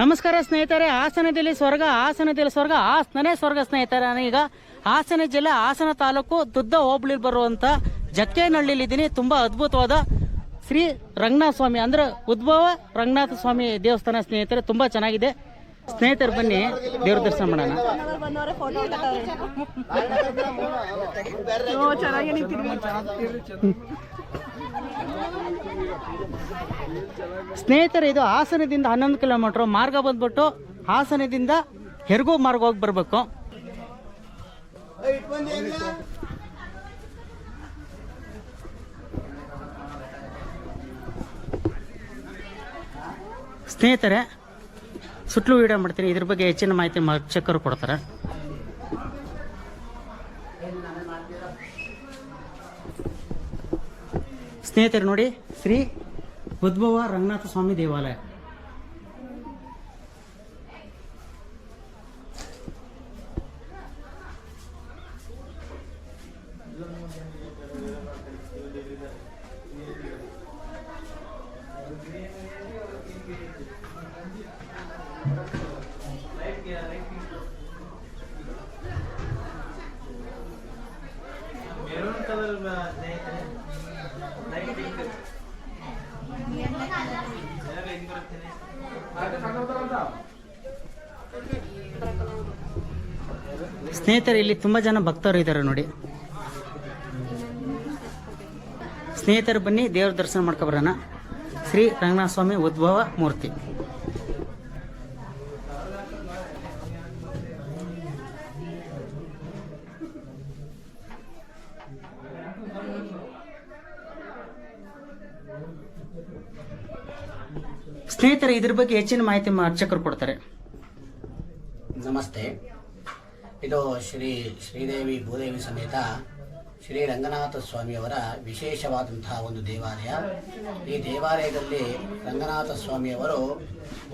ನಮಸ್ಕಾರ ಸ್ನೇಹಿತರೆ, ಹಾಸನದಲ್ಲಿ ಸ್ವರ್ಗ ಹಾಸನದಲ್ಲಿ ಸ್ವರ್ಗ, ಹಾಸನನೇ ಸ್ವರ್ಗ ಸ್ನೇಹಿತರೆ. ನಾನೀಗ ಹಾಸನ ಜಿಲ್ಲೆ, ಹಾಸನ ತಾಲೂಕು ದುದ್ದ ಹೋಬಳಿ ಬರುವಂತ ಜಕ್ಕೇನಹಳ್ಳಿಲಿದ್ದೀನಿ ತುಂಬಾ ಅದ್ಭುತವಾದ ಶ್ರೀ ರಂಗನಾಥ ಸ್ವಾಮಿ ಅಂದ್ರೆ ಉದ್ಭವ ರಂಗನಾಥ ಸ್ವಾಮಿ ದೇವಸ್ಥಾನ ಸ್ನೇಹಿತರೆ, ತುಂಬಾ ಚೆನ್ನಾಗಿದೆ. ಸ್ನೇಹಿತರು, ಬನ್ನಿ, ದೇವ್ರ ದರ್ಶನ ಮಾಡೋಣ. ಸ್ನೇಹಿತರೆ, ಇದು ಹಾಸನದಿಂದ ಹನ್ನೊಂದು ಕಿಲೋಮೀಟ್ರ್. ಮಾರ್ಗ ಬಂದ್ಬಿಟ್ಟು ಹಾಸನದಿಂದ ಹೆರಿಗೂ ಮಾರ್ಗ ಹೋಗಿ ಬರಬೇಕು. ಸ್ನೇಹಿತರೆ, ಸುತ್ತಲೂ ವಿಡಿಯೋ ಮಾಡ್ತೀನಿ. ಇದ್ರ ಬಗ್ಗೆ ಹೆಚ್ಚಿನ ಮಾಹಿತಿ ಚೆಕ್ಕರು ಕೊಡ್ತಾರೆ. ಸ್ನೇಹಿತರೆ ನೋಡಿ ಶ್ರೀ ಉದ್ಭವ ರಂಗನಾಥ ಸ್ವಾಮಿ ದೇವಾಲಯ. ಸ್ನೇಹಿತರೆ, ಇಲ್ಲಿ ತುಂಬಾ ಜನ ಭಕ್ತರು ಇದ್ದಾರೆ ನೋಡಿ. ಸ್ನೇಹಿತರು ಬನ್ನಿ, ದೇವ್ರ ದರ್ಶನ ಮಾಡ್ಕೊಬರೋಣ ಶ್ರೀ ರಂಗನಾಥ ಸ್ವಾಮಿ ಉದ್ಭವ ಮೂರ್ತಿ. ಸ್ನೇಹಿತರೆ, ಇದ್ರ ಬಗ್ಗೆ ಹೆಚ್ಚಿನ ಮಾಹಿತಿ ಅರ್ಚಕರು ಕೊಡ್ತಾರೆ. ನಮಸ್ತೆ. ಇದು ಶ್ರೀ ಶ್ರೀದೇವಿ ಭೂದೇವಿ ಸಮೇತ ಶ್ರೀ ರಂಗನಾಥ ಸ್ವಾಮಿಯವರ ವಿಶೇಷವಾದಂತಹ ಒಂದು ದೇವಾಲಯ. ಈ ದೇವಾಲಯದಲ್ಲಿ ರಂಗನಾಥ ಸ್ವಾಮಿಯವರು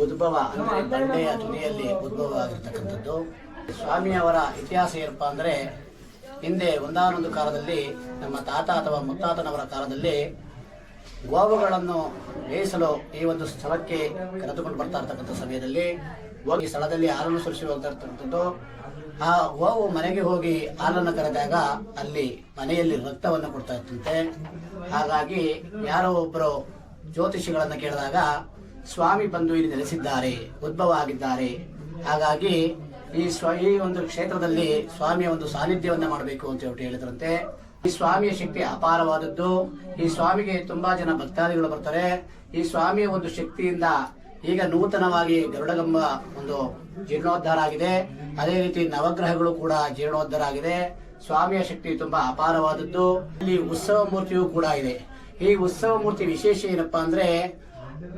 ಉದ್ಭವ ಅಂದರೆ ಬಂಡೆಯ ತುದಿಯಲ್ಲಿ ಉದ್ಭವ ಆಗಿರ್ತಕ್ಕಂಥದ್ದು ಸ್ವಾಮಿಯವರ ಇತಿಹಾಸ ಏನಪ್ಪ ಅಂದರೆ ಹಿಂದೆ ಒಂದಾನೊಂದು ಕಾಲದಲ್ಲಿ ನಮ್ಮ ತಾತ ಅಥವಾ ಮುತ್ತಾತನವರ ಕಾಲದಲ್ಲಿ ಗೋವುಗಳನ್ನು ಮೇಯಿಸಲು ಈ ಒಂದು ಸ್ಥಳಕ್ಕೆ ಕರೆದುಕೊಂಡು ಬರ್ತಾ ಇರ್ತಕ್ಕಂಥ ಸಮಯದಲ್ಲಿ ಹೋಗಿ ಸ್ಥಳದಲ್ಲಿ ಹಾಲನ್ನು ಸುರಿಸಿ ಆ ಗೋವು ಮನೆಗೆ ಹೋಗಿ ಹಾಲನ್ನು ಕರೆದಾಗ ಅಲ್ಲಿ ಮನೆಯಲ್ಲಿ ರಕ್ತವನ್ನು ಕೊಡ್ತಾ ಇತ್ತಂತೆ ಹಾಗಾಗಿ ಯಾರೋ ಒಬ್ಬರು ಜ್ಯೋತಿಷಿಗಳನ್ನು ಕೇಳಿದಾಗ, ಸ್ವಾಮಿ ಬಂದು ಇಲ್ಲಿ ನೆಲೆಸಿದ್ದಾರೆ, ಉದ್ಭವ ಆಗಿದ್ದಾರೆ. ಹಾಗಾಗಿ ಈ ಸ್ವ, ಈ ಒಂದು ಕ್ಷೇತ್ರದಲ್ಲಿ ಸ್ವಾಮಿಯ ಒಂದು ಸಾನ್ನಿಧ್ಯವನ್ನು ಮಾಡಬೇಕು ಅಂತ ಹೇಳಿ ಹೇಳಿದ್ರಂತೆ. ಈ ಸ್ವಾಮಿಯ ಶಕ್ತಿ ಅಪಾರವಾದದ್ದು. ಈ ಸ್ವಾಮಿಗೆ ತುಂಬಾ ಜನ ಭಕ್ತಾದಿಗಳು ಬರ್ತಾರೆ. ಈ ಸ್ವಾಮಿಯ ಒಂದು ಶಕ್ತಿಯಿಂದ ಈಗ ನೂತನವಾಗಿ ಗರುಡಗಂಬ ಒಂದು ಜೀರ್ಣೋದ್ಧಾರ ಆಗಿದೆ. ಅದೇ ರೀತಿ ನವಗ್ರಹಗಳು ಕೂಡ ಜೀರ್ಣೋದ್ಧಾರ ಆಗಿದೆ. ಸ್ವಾಮಿಯ ಶಕ್ತಿ ತುಂಬಾ ಅಪಾರವಾದದ್ದು. ಇಲ್ಲಿ ಉತ್ಸವ ಮೂರ್ತಿಯೂ ಕೂಡ ಇದೆ. ಈ ಉತ್ಸವ ಮೂರ್ತಿ ವಿಶೇಷ ಏನಪ್ಪಾ ಅಂದ್ರೆ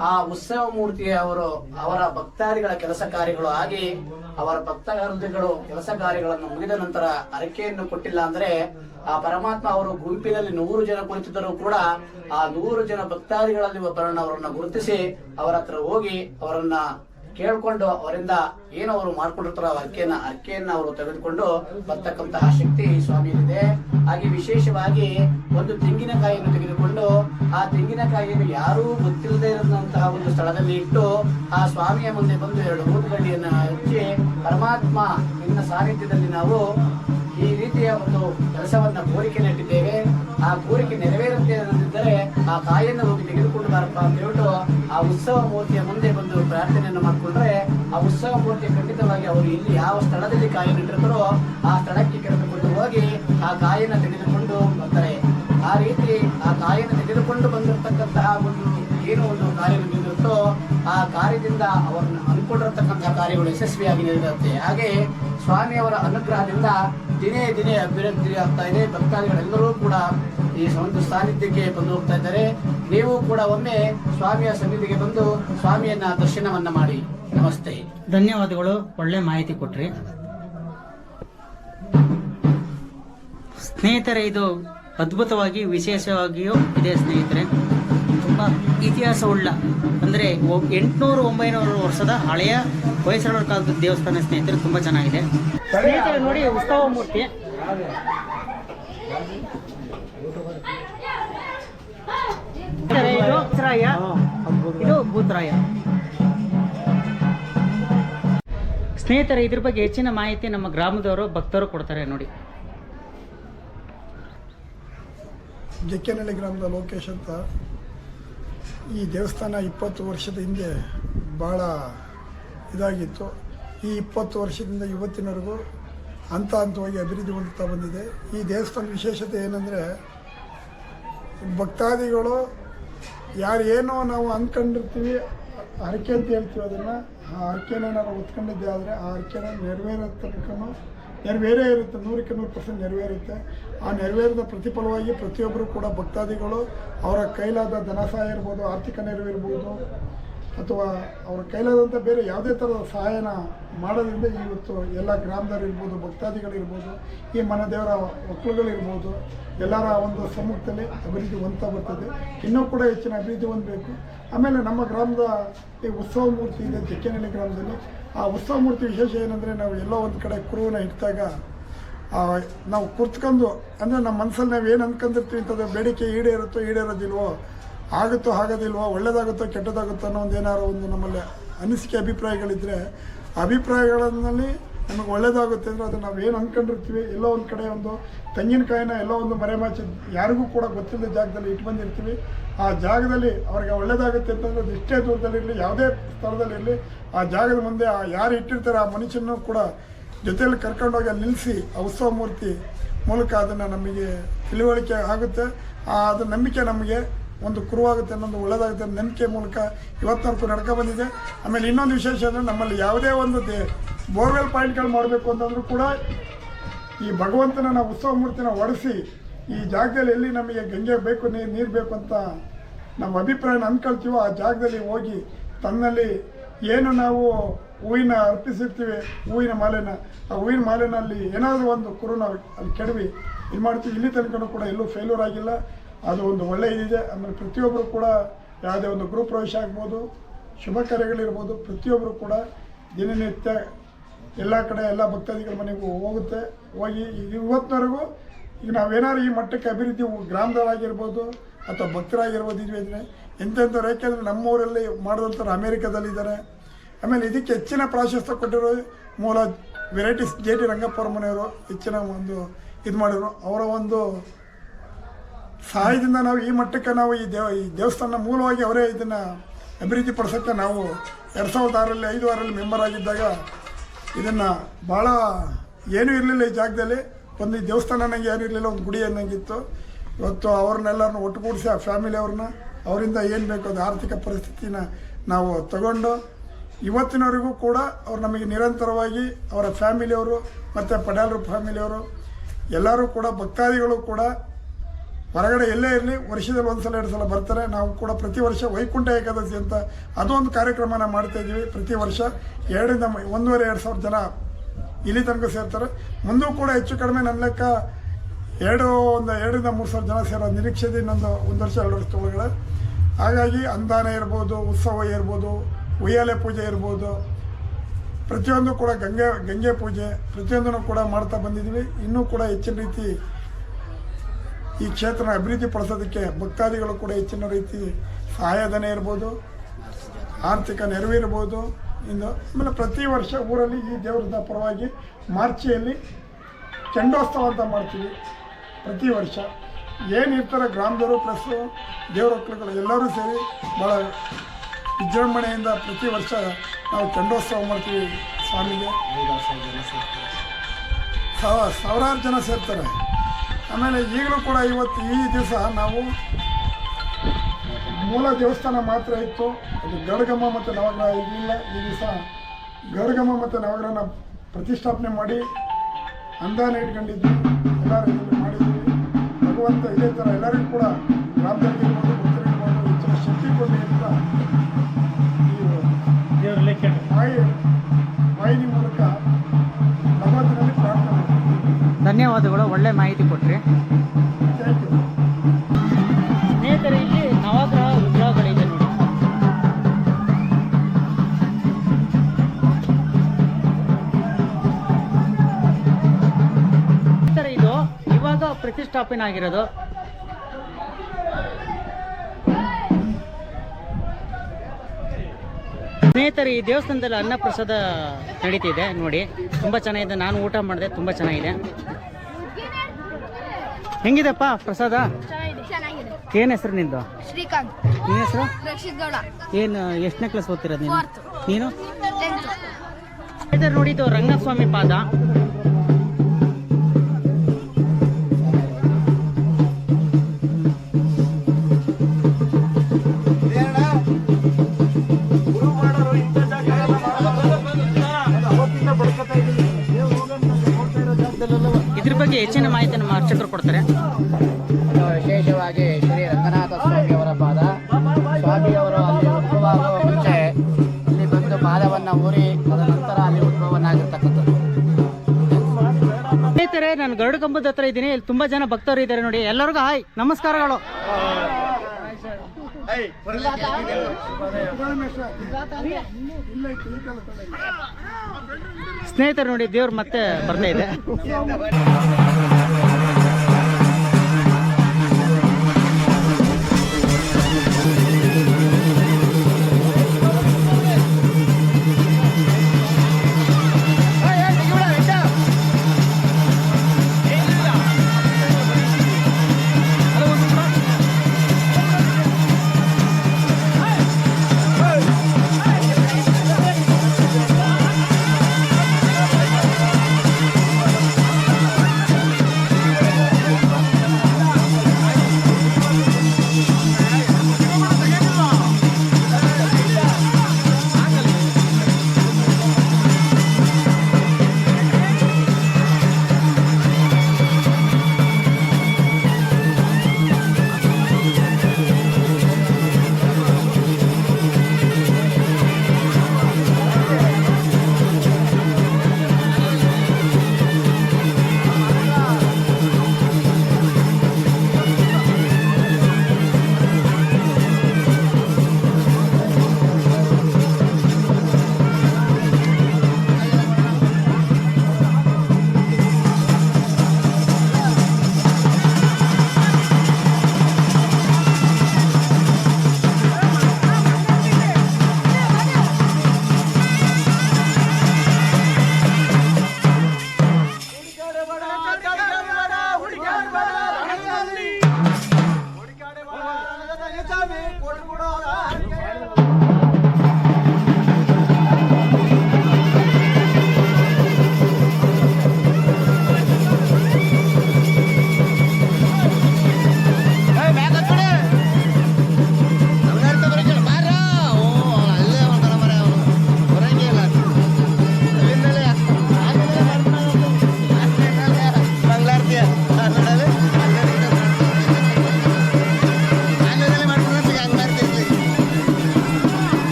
ಆ ಉತ್ಸವ ಮೂರ್ತಿ ಅವರು ಅವರ ಭಕ್ತಾದಿಗಳ ಕೆಲಸ ಕಾರ್ಯಗಳು ಆಗಿ ಅವರ ಭಕ್ತಾದಿಗಳು ಕೆಲಸ ಕಾರ್ಯಗಳನ್ನು ಮುಗಿದ ನಂತರ ಅರಕೆಯನ್ನು ಕೊಟ್ಟಿಲ್ಲ ಅಂದ್ರೆ ಆ ಪರಮಾತ್ಮ ಅವರು ಗುಂಪಿನಲ್ಲಿ ನೂರು ಜನ ಕುಳಿತಿದ್ದರೂ ಕೂಡ ಆ ನೂರು ಜನ ಭಕ್ತಾದಿಗಳಲ್ಲಿ ಒಬ್ಬರನ್ನ ಅವರನ್ನ ಗುರುತಿಸಿ ಅವರ ಹತ್ರ ಹೋಗಿ ಅವರನ್ನ ಕೇಳ್ಕೊಂಡು ಅವರಿಂದ ಏನು ಅವರು ಮಾಡ್ಕೊಂಡಿರ್ತಾರೋ ಅರ್ಕೆಯನ್ನ ಅರ್ಕೆಯನ್ನ ಅವರು ತೆಗೆದುಕೊಂಡು ಬರ್ತಕ್ಕಂತಹ ಶಕ್ತಿ ಸ್ವಾಮಿಯಲ್ಲಿದೆ. ಹಾಗೆ ವಿಶೇಷವಾಗಿ ಒಂದು ತೆಂಗಿನಕಾಯಿಯನ್ನು ತೆಗೆದುಕೊಂಡು ಆ ತೆಂಗಿನಕಾಯಿಯನ್ನು ಯಾರೂ ಗೊತ್ತಿಲ್ಲದೆ ಇರುವಂತಹ ಒಂದು ಸ್ಥಳದಲ್ಲಿ ಇಟ್ಟು ಆ ಸ್ವಾಮಿಯ ಮುಂದೆ ಬಂದು ಎರಡು ಊದುಗಡ್ಡಿಯನ್ನ ಹಚ್ಚಿ, ಪರಮಾತ್ಮ, ನಿನ್ನ ಸಾನ್ನಿಧ್ಯದಲ್ಲಿ ನಾವು ಈ ರೀತಿಯ ಒಂದು ಕೆಲಸವನ್ನ ಕೋರಿಕೆ ನೆಟ್ಟಿದ್ದೇವೆ ಆ ಕೋರಿಕೆ ನೆರವೇರುತ್ತೆ ಅನ್ನೋದಿದ್ದರೆ ಆ ಕಾಯಿಯನ್ನು ಹೋಗಿ ತೆಗೆದುಕೊಂಡು ಬಾರಪ್ಪ ಅಂತ ಹೇಳ್ಬಿಟ್ಟು ಆ ಉತ್ಸವ ಮೂರ್ತಿಯ ಮುಂದೆ ಬಂದು ಪ್ರಾರ್ಥನೆಯನ್ನು ಮಾಡಿಕೊಂಡ್ರೆ, ಆ ಉತ್ಸವ ಮೂರ್ತಿ ಖಂಡಿತವಾಗಿ ಅವರು ಇಲ್ಲಿ ಯಾವ ಸ್ಥಳದಲ್ಲಿ ಕಾಯಿ ಇಟ್ಟಿರ್ತಾರೋ ಆ ಸ್ಥಳಕ್ಕೆ ಕರೆದುಕೊಂಡು ಹೋಗಿ ಆ ಕಾಯನ್ನು ತೆಗೆದುಕೊಂಡು ಬಂದಿರತಕ್ಕಂತಹ ಒಂದು ಏನೋ ಒಂದು ಕಾರ್ಯ ನಡೆದಿರುತ್ತೋ ಆ ಕಾರ್ಯದಿಂದ ಅವರನ್ನು ಅನ್ಕೊಂಡಿರತಕ್ಕಂತಹ ಕಾರ್ಯಗಳು ಯಶಸ್ವಿಯಾಗಿ ನಡೆದಿರುತ್ತೆ ಹಾಗೆ ಸ್ವಾಮಿಯವರ ಅನುಗ್ರಹದಿಂದ ದಿನೇ ದಿನೇ ಅಭಿವೃದ್ಧಿ ಆಗ್ತಾ ಇದೆ. ಭಕ್ತಾದಿಗಳೆಲ್ಲರೂ ಕೂಡ ಈ ಒಂದು ಸಾನ್ನಿಧ್ಯಕ್ಕೆ ಬಂದು ಹೋಗ್ತಾ ಇದ್ದಾರೆ. ನೀವು ಕೂಡ ಒಮ್ಮೆ ಸ್ವಾಮಿಯ ಸನ್ನಿಧಿಗೆ ಬಂದು ಸ್ವಾಮಿಯನ್ನ ದರ್ಶನವನ್ನ ಮಾಡಿ. ನಮಸ್ತೆ. ಧನ್ಯವಾದಗಳು. ಒಳ್ಳೆ ಮಾಹಿತಿ ಕೊಟ್ರಿ. ಸ್ನೇಹಿತರೆ, ಇದು ಅದ್ಭುತವಾಗಿ, ವಿಶೇಷವಾಗಿಯೂ ಇದೆ ಸ್ನೇಹಿತರೆ. ತುಂಬಾ ಇತಿಹಾಸವುಳ್ಳ ಅಂದರೆ ಎಂಟ್ನೂರು ಒಂಬೈನೂರು ವರ್ಷದ ಹಳೆಯ ಹೊಯ್ಸಳರ ಕಾಲದ ದೇವಸ್ಥಾನ ಸ್ನೇಹಿತರು ತುಂಬ ಚೆನ್ನಾಗಿದೆ. ಸ್ನೇಹಿತರೆ ನೋಡಿ ಉತ್ಸವ ಮೂರ್ತಿ. ಇದು ಭೂತರಾಯ. ಸ್ನೇಹಿತರೆ, ಇದ್ರ ಬಗ್ಗೆ ಹೆಚ್ಚಿನ ಮಾಹಿತಿ ನಮ್ಮ ಗ್ರಾಮದವರು, ಭಕ್ತರು ಕೊಡ್ತಾರೆ ನೋಡಿ. ಜಕ್ಕೆನಹಳ್ಳಿ ಗ್ರಾಮದ ಲೋಕೇಶ್ ಅಂತ. ಈ ದೇವಸ್ಥಾನ ಇಪ್ಪತ್ತು ವರ್ಷದ ಹಿಂದೆ ಭಾಳ ಇದಾಗಿತ್ತು. ಈ ಇಪ್ಪತ್ತು ವರ್ಷದಿಂದ ಇವತ್ತಿನವರೆಗೂ ಹಂತ ಹಂತವಾಗಿ ಅಭಿವೃದ್ಧಿ ಹೊಂದುತ್ತಾ ಬಂದಿದೆ. ಈ ದೇವಸ್ಥಾನ ವಿಶೇಷತೆ ಏನಂದರೆ, ಭಕ್ತಾದಿಗಳು ಯಾರು ಏನೋ ನಾವು ಅಂದ್ಕೊಂಡಿರ್ತೀವಿ ಹರಕೆ ಅಂತ ಹೇಳ್ತೀವಿ ಅದನ್ನು. ಆ ಹರಕೆನ ನಾವು ಹೊತ್ಕೊಂಡಿದ್ದೆ ಆದರೆ ಆ ಹರಕೆನ ನೆರವೇರೋ ತನಕನೂ ನೆರವೇರೇ ಇರುತ್ತೆ. ನೂರಕ್ಕೆ ನೂರು ಪರ್ಸೆಂಟ್ ನೆರವೇರುತ್ತೆ. ಆ ನೆರವೇರಿದ ಪ್ರತಿಫಲವಾಗಿ ಪ್ರತಿಯೊಬ್ಬರು ಕೂಡ ಭಕ್ತಾದಿಗಳು ಅವರ ಕೈಲಾದ ಧನ ಸಹಾಯ ಇರ್ಬೋದು, ಆರ್ಥಿಕ ನೆರವಿರ್ಬೋದು ಅಥವಾ ಅವರ ಕೈಲಾದಂಥ ಬೇರೆ ಯಾವುದೇ ಥರದ ಸಹಾಯನ ಮಾಡೋದ್ರಿಂದ ಇವತ್ತು ಎಲ್ಲ ಗ್ರಾಮದವರಿರ್ಬೋದು ಭಕ್ತಾದಿಗಳಿರ್ಬೋದು ಈ ಮನದೇವರ ಮಕ್ಕಳುಗಳಿರ್ಬೋದು ಎಲ್ಲರ ಒಂದು ಸಮ್ಮುಖದಲ್ಲಿ ಅಭಿವೃದ್ಧಿ ಹೊಂದ್ತಾ ಬರ್ತದೆ. ಇನ್ನೂ ಕೂಡ ಹೆಚ್ಚಿನ ಅಭಿವೃದ್ಧಿ ಹೊಂದಬೇಕು. ಆಮೇಲೆ ನಮ್ಮ ಗ್ರಾಮದ ಈ ಉತ್ಸವ ಮೂರ್ತಿ ಇದೆ, ಜಕ್ಕೆನಹಳ್ಳಿ ಗ್ರಾಮದಲ್ಲಿ. ಆ ಉತ್ಸವ ಮೂರ್ತಿ ವಿಶೇಷ ಏನಂದರೆ ನಾವು ಎಲ್ಲೋ ಒಂದು ಕಡೆ ಕುರುವನ್ನ ಇಟ್ಟಾಗ ನಾವು ಕುರ್ತ್ಕೊಂಡು ಅಂದರೆ ನಮ್ಮ ಮನಸ್ಸಲ್ಲಿ ನಾವು ಏನು ಅಂದ್ಕೊಂಡಿರ್ತೀವಿ ಇಂಥದ್ದು ಬೇಡಿಕೆ ಈಡೇರುತ್ತೋ ಈಡೇರೋದಿಲ್ವೋ, ಆಗುತ್ತೋ ಆಗೋದಿಲ್ವೋ ಒಳ್ಳೇದಾಗುತ್ತೋ ಕೆಟ್ಟದಾಗುತ್ತೋ ಅನ್ನೋ ಒಂದು ಏನಾರೋ ಒಂದು ನಮ್ಮಲ್ಲಿ ಅನಿಸಿಕೆ ಅಭಿಪ್ರಾಯಗಳಿದ್ದರೆ ಅಭಿಪ್ರಾಯಗಳಲ್ಲಿ ನಮಗೆ ಒಳ್ಳೇದಾಗುತ್ತೆ ಅಂದರೆ ಅದು ನಾವು ಏನು ಅಂದ್ಕೊಂಡಿರ್ತೀವಿ ಎಲ್ಲೋ ಒಂದು ಕಡೆ ಒಂದು ತೆಂಗಿನಕಾಯಿನ ಎಲ್ಲೋ ಒಂದು ಮರೆಮಾಚಿ ಯಾರಿಗೂ ಕೂಡ ಗೊತ್ತಿಲ್ಲದ ಜಾಗದಲ್ಲಿ ಇಟ್ಟು ಬಂದಿರ್ತೀವಿ. ಆ ಜಾಗದಲ್ಲಿ ಅವ್ರಿಗೆ ಒಳ್ಳೇದಾಗುತ್ತೆ ಅಂತಂದರೆ ಅದು ಇಷ್ಟೇ ದೂರದಲ್ಲಿರಲಿ ಯಾವುದೇ ಸ್ಥಳದಲ್ಲಿರಲಿ ಆ ಜಾಗದ ಮುಂದೆ ಆ ಯಾರು ಇಟ್ಟಿರ್ತಾರೆ ಆ ಮನುಷ್ಯನೂ ಕೂಡ ಜೊತೆಯಲ್ಲಿ ಕರ್ಕೊಂಡೋಗಿ ಅಲ್ಲಿ ನಿಲ್ಲಿಸಿ ಆ ಉತ್ಸವ ಮೂರ್ತಿ ಮೂಲಕ ಅದನ್ನು ನಮಗೆ ತಿಳುವಳಿಕೆ ಆಗುತ್ತೆ. ಆ ಅದು ನಂಬಿಕೆ ನಮಗೆ ಒಂದು ಕುರುವಾಗುತ್ತೆ ಅನ್ನೋದು ಒಳ್ಳೆಯದಾಗುತ್ತೆ ನಂಬಿಕೆ ಮೂಲಕ ಇವತ್ತು ನಡ್ಕೊ ಬಂದಿದೆ. ಆಮೇಲೆ ಇನ್ನೊಂದು ವಿಶೇಷ ಅಂದರೆ ನಮ್ಮಲ್ಲಿ ಯಾವುದೇ ಒಂದು ದೇ ಬೋರ್ವೆಲ್ ಪಾಯಿಂಟ್ಗಳು ಮಾಡಬೇಕು ಅಂತಂದರೂ ಕೂಡ ಈ ಭಗವಂತನ ನಾವು ಉತ್ಸವ ಮೂರ್ತಿನ ಒಡಿಸಿ ಈ ಜಾಗದಲ್ಲಿ ಎಲ್ಲಿ ನಮಗೆ ಗಂಗೆ ಬೇಕು ನೀರು ನೀರು ಬೇಕು ಅಂತ ನಮ್ಮ ಅಭಿಪ್ರಾಯನ ಅಂದ್ಕೊಳ್ತೀವೋ ಆ ಜಾಗದಲ್ಲಿ ಹೋಗಿ ತನ್ನಲ್ಲಿ ಏನು ನಾವು ಹೂವಿನ ಅರ್ಪಿಸಿರ್ತೀವಿ, ಹೂವಿನ ಮಾಲೆನ, ಆ ಹೂವಿನ ಮಾಲೆನಲ್ಲಿ ಏನಾದರೂ ಒಂದು ಕುರು ನಾವು ಅಲ್ಲಿ ಕೆಡವಿ, ಇದು ಮಾಡ್ತೀವಿ. ಇಲ್ಲಿ ತನಕ ಕೂಡ ಎಲ್ಲೂ ಫೇಲ್ಯೂರ್ ಆಗಿಲ್ಲ. ಅದು ಒಂದು ಒಳ್ಳೆಯ ಇದಿದೆ. ಆಮೇಲೆ ಪ್ರತಿಯೊಬ್ಬರು ಕೂಡ ಯಾವುದೇ ಒಂದು ಗೃಹ ಪ್ರವೇಶ ಆಗ್ಬೋದು, ಶುಭ ಕಾರ್ಯಗಳಿರ್ಬೋದು ಪ್ರತಿಯೊಬ್ಬರು ಕೂಡ ದಿನನಿತ್ಯ ಎಲ್ಲ ಕಡೆ ಎಲ್ಲ ಭಕ್ತಾದಿಗಳ ಮನೆಗೂ ಹೋಗುತ್ತೆ. ಹೋಗಿ ಈಗ ಇವತ್ತಿನವರೆಗೂ ಈಗ ನಾವೇನಾದ್ರು ಈ ಮಟ್ಟಕ್ಕೆ ಅಭಿವೃದ್ಧಿ ಗ್ರಾಮದವಾಗಿರ್ಬೋದು ಅಥವಾ ಭಕ್ತರಾಗಿರ್ಬೋದು ಇದ್ವಿ ಅಂದರೆ ಎಂತೆಂಥವ್ರು ಯಾಕೆಂದರೆ ನಮ್ಮೂರಲ್ಲಿ ಮಾಡಿದಂಥವ್ರು ಅಮೇರಿಕಾದಲ್ಲಿದ್ದಾರೆ. ಆಮೇಲೆ ಇದಕ್ಕೆ ಹೆಚ್ಚಿನ ಪ್ರಾಶಸ್ತ್ಯ ಕೊಟ್ಟಿರೋ ಮೂಲ ವೆರೈಟಿಸ್ ಜೆ ಟಿ ರಂಗಪ್ಪರ ಮನೆಯವರು ಹೆಚ್ಚಿನ ಒಂದು ಇದು ಮಾಡಿದ್ರು. ಅವರ ಒಂದು ಸಹಾಯದಿಂದ ನಾವು ಈ ಮಟ್ಟಕ್ಕೆ ನಾವು ಈ ದೇವ, ಈ ದೇವಸ್ಥಾನ ಮೂಲವಾಗಿ ಅವರೇ ಇದನ್ನು ಅಭಿವೃದ್ಧಿ ಪಡಿಸೋಕ್ಕೆ ನಾವು ಎರಡು ಸಾವಿರದ ಆರಲ್ಲಿ ಐದು ಆರಲ್ಲಿ ಮೆಂಬರ್ ಆಗಿದ್ದಾಗ ಇದನ್ನು ಭಾಳ ಏನೂ ಇರಲಿಲ್ಲ ಈ ಜಾಗದಲ್ಲಿ. ಒಂದು ದೇವಸ್ಥಾನ ನನಗೆ ಏನೂ ಇರಲಿಲ್ಲ, ಒಂದು ಗುಡಿ ಅನ್ನಂಗಿತ್ತು. ಇವತ್ತು ಅವ್ರನ್ನೆಲ್ಲರನ್ನು ಒಟ್ಟುಗೂಡಿಸಿ ಆ ಫ್ಯಾಮಿಲಿ ಅವ್ರನ್ನ, ಅವರಿಂದ ಏನು ಬೇಕು ಅದು ಆರ್ಥಿಕ ಪರಿಸ್ಥಿತಿನ ನಾವು ತಗೊಂಡು, ಇವತ್ತಿನವರೆಗೂ ಕೂಡ ಅವ್ರು ನಮಗೆ ನಿರಂತರವಾಗಿ ಅವರ ಫ್ಯಾಮಿಲಿಯವರು ಮತ್ತು ಪಡಾಲರು ಫ್ಯಾಮಿಲಿಯವರು, ಎಲ್ಲರೂ ಕೂಡ ಭಕ್ತಾದಿಗಳು ಕೂಡ ಹೊರಗಡೆ ಎಲ್ಲೇ ಇರಲಿ, ವರ್ಷದಲ್ಲಿ ಒಂದು ಸಲ ಎರಡು ಸಲ ಬರ್ತಾರೆ. ನಾವು ಕೂಡ ಪ್ರತಿ ವರ್ಷ ವೈಕುಂಠ ಏಕಾದಶಿ ಅಂತ ಅದೊಂದು ಕಾರ್ಯಕ್ರಮನ ಮಾಡ್ತಾ ಇದ್ದೀವಿ. ಪ್ರತಿ ವರ್ಷ ಎರಡರಿಂದ ಒಂದೂವರೆ, ಎರಡು ಸಾವಿರ ಜನ ಇಲ್ಲಿ ತನಕ ಸೇರ್ತಾರೆ. ಮುಂದೂ ಕೂಡ ಹೆಚ್ಚು ಕಡಿಮೆ ನನ್ನ ಲೆಕ್ಕ ಎರಡು, ಒಂದು ಎರಡರಿಂದ ಮೂರು ಸಾವಿರ ಜನ ಸೇರೋ ನಿರೀಕ್ಷೆ ಇನ್ನೊಂದು ಒಂದು ವರ್ಷ, ಎರಡು ವರ್ಷ ಒಳಗಡೆ ಹಾಗಾಗಿ ಅಂದಾನ ಇರ್ಬೋದು, ಉತ್ಸವ ಇರ್ಬೋದು, ಉಯ್ಯಾಲೆ ಪೂಜೆ ಇರ್ಬೋದು, ಪ್ರತಿಯೊಂದು ಕೂಡ ಗಂಗೆ ಗಂಗೆ ಪೂಜೆ ಪ್ರತಿಯೊಂದನ್ನು ಕೂಡ ಮಾಡ್ತಾ ಬಂದಿದ್ದೀವಿ. ಇನ್ನೂ ಕೂಡ ಹೆಚ್ಚಿನ ರೀತಿ ಈ ಕ್ಷೇತ್ರನ ಅಭಿವೃದ್ಧಿ ಪಡಿಸೋದಕ್ಕೆ ಭಕ್ತಾದಿಗಳು ಕೂಡ ಹೆಚ್ಚಿನ ರೀತಿ ಸಹಾಯಧನ ಇರ್ಬೋದು ಆರ್ಥಿಕ ನೆರವಿರ್ಬೋದು ಇಂದು ಆಮೇಲೆ ಪ್ರತಿ ವರ್ಷ ಊರಲ್ಲಿ ಈ ದೇವರದ ಪರವಾಗಿ ಮಾರ್ಚಿಯಲ್ಲಿ ಚಂಡೋತ್ಸವ ಅಂತ ಮಾಡ್ತೀವಿ ಪ್ರತಿ ವರ್ಷ. ಏನಿರ್ತಾರೆ ಗ್ರಾಮದವರು ಪ್ಲಸ್ಸು ದೇವರ ಮಕ್ಕಳುಗಳು ಎಲ್ಲರೂ ಸೇರಿ ಭಾಳ ವಿಜೃಂಭಣೆಯಿಂದ ಪ್ರತಿ ವರ್ಷ ನಾವು ಚಂಡೋತ್ಸವ ಮಾಡ್ತೀವಿ ಸ್ವಾಮಿಗೆ. ಸಾವ- ಸಾವಿರಾರು ಜನ ಸೇರ್ತಾರೆ. ಆಮೇಲೆ ಈಗಲೂ ಕೂಡ ಇವತ್ತು ಈ ದಿವಸ ನಾವು ಮೂಲ ದೇವಸ್ಥಾನ ಮಾತ್ರ ಇತ್ತು. ಅದು ಗಡ್ಗಮ್ಮ ಮತ್ತು ನವಗ್ರಹ ಇರಲಿಲ್ಲ. ಈ ದಿವಸ ಗಡ್ಗಮ್ಮ ಮತ್ತು ನವಗ್ರಹನ ಪ್ರತಿಷ್ಠಾಪನೆ ಮಾಡಿ ಅಂದಾನ ಇಟ್ಕೊಂಡಿದ್ದು ಎಲ್ಲ ಮಾಡಿದ್ವಿ ಭಗವಂತ ಇದೇ ಥರ ಎಲ್ಲರಿಗೂ ಕೂಡ ಗ್ರಾಮದಲ್ಲಿರ್ಬೋದು ಪ್ರತಿಷ್ಠಾಪನೆ ಸ್ನೇಹಿತರು ಈ ದೇವಸ್ಥಾನದಲ್ಲಿ ಅನ್ನಪ್ರಸಾದ ನಡೀತಿದೆ ನೋಡಿ. ತುಂಬ ಚೆನ್ನಾಗಿದೆ. ನಾನು ಊಟ ಮಾಡಿದೆ ತುಂಬ ಚೆನ್ನಾಗಿದೆ. ಹೆಂಗಿದೆಪ್ಪ ಪ್ರಸಾದ? ಏನು ಹೆಸರು ನಿಂದು? ಶ್ರೀಕಾಂತ್. ನಿನ್ನ ಹೆಸರು? ಏನು ಎಷ್ಟನೇ ಕ್ಲಾಸ್ ಓದ್ತಿರೋದು ನೀನು. ನೀನು? ನೋಡಿ ಇದು ರಂಗಸ್ವಾಮಿ ಪಾದ. ಹೆಚ್ಚಿನ ಮಾಹಿತಿಯನ್ನು ನಮ್ಮ ಅರ್ಚಕರು ಕೊಡ್ತಾರೆ. ವಿಶೇಷವಾಗಿ ಶ್ರೀ ರಂಗನಾಥ ಸ್ವಾಮಿಯವರ ಪಾದ. ಸ್ವಾಮಿಯವರು ಅಲ್ಲಿ ಉದ್ಭವ ಆಗುವ ಮುಂಚೆ ಅಲ್ಲಿ ಬಂದು ಪಾದವನ್ನು ಊರಿ ತದನಂತರ ಅಲ್ಲಿ ಉದ್ಭವನಾಗಿರ್ತಕ್ಕಂಥದ್ದು. ಸ್ನೇಹಿತರೆ ನಾನು ಗರುಡ ಕಂಬದ ಹತ್ರ ಇದ್ದೀನಿ. ಇಲ್ಲಿ ತುಂಬಾ ಜನ ಭಕ್ತರು ಇದ್ದಾರೆ ನೋಡಿ. ಎಲ್ಲರಿಗೂ ಹಾಯ್ ನಮಸ್ಕಾರಗಳು ಇಲ್ಲ ಐತಿ, ಈ ಕಾಲ ಕಡೆ ಇಲ್ಲ. ಸ್ನೇಹಿತರು ನೋಡಿ ದೇವ್ರು ಮತ್ತೆ ಬರ್ತಾ ಇದೆ.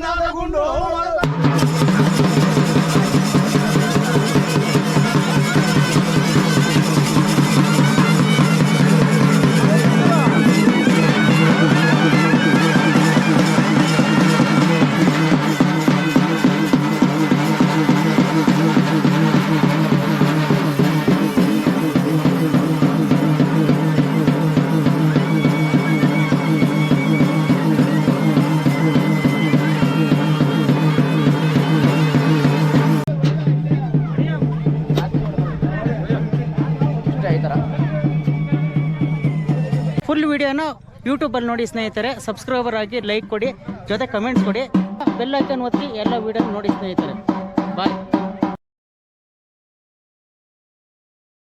ಇಷ್ಟೇ ಯೂಟ್ಯೂಬಲ್ಲಿ ನೋಡಿ ಸ್ನೇಹಿತರೆ ಸಬ್ಸ್ಕ್ರೈಬರ್ ಆಗಿ ಲೈಕ್ ಕೊಡಿ, ಜೊತೆ ಕಮೆಂಟ್ಸ್ ಕೊಡಿ ಬೆಲ್ಲೈಕನ್ ಒತ್ತಿ ಎಲ್ಲ ವಿಡಿಯೋ ನೋಡಿ ಸ್ನೇಹಿತರೆ. ಬಾಯ್